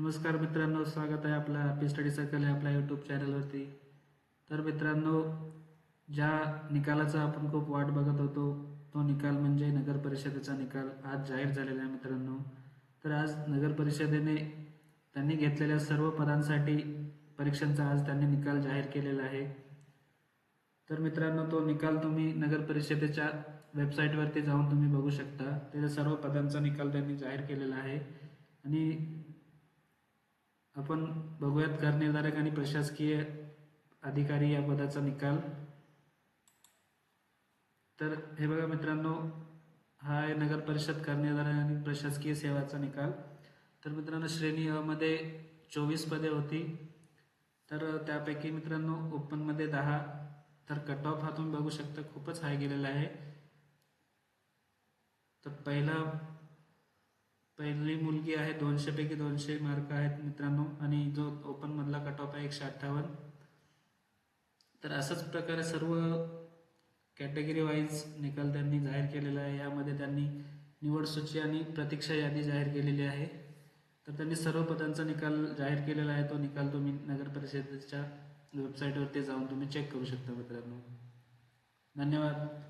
नमस्कार मित्रांनो स्वागत आहे आपला पी स्टडी सर्कल या आपल्या यूट्यूब चॅनलवरती तर मित्रांनो ज्या निकालाचा आपण खूप वाट बघत होतो तो निकाल म्हणजे नगर परिषदेचा निकाल आज जाहीर झालेला आहे मित्रांनो. तर आज नगर परिषदेने त्यांनी घेतलेल्या सर्व पदांसाठी परीक्षांचा आज त्यांनी निकाल जाहीर केलेला आहे. तर मित्रांनो तो निकाल तुम्ही नगर परिषदेच्या वेबसाईटवरती जाऊन तुम्ही बघू शकता. त्याच्या सर्व पदांचा निकाल त्यांनी जाहीर केलेला आहे. आणि आपण बघूयात करनिर्धारक आणि प्रशासकीय अधिकारी या पदाचा निकाल. तर हे बघा मित्रांनो हा आहे नगर परिषद करनिर्धारक आणि प्रशासकीय सेवाचा निकाल. तर मित्रांनो श्रेणी अ मध्ये चोवीस पदे होती. तर त्यापैकी मित्रांनो ओपनमध्ये दहा. तर कट ऑफ हा तुम्ही बघू शकता खूपच हाय गेलेला आहे. तर पहिला पहिली मुलगी आहे दोनशे पैकी दोनशे मार्क आहेत मित्रांनो. आणि जो ओपन मधला कट ऑफ आहे एकशे अठ्ठावन्न. तर असंच प्रकारे सर्व कॅटेगरी वाईज निकाल त्यांनी जाहीर केलेला आहे. यामध्ये त्यांनी निवड सूची आणि प्रतीक्षा यादी जाहीर केलेली आहे. तर त्यांनी सर्व पदांचा निकाल जाहीर केलेला आहे. तो निकाल तुम्ही नगर परिषदेच्या वेबसाईटवरती जाऊन तुम्ही चेक करू शकता मित्रांनो. धन्यवाद.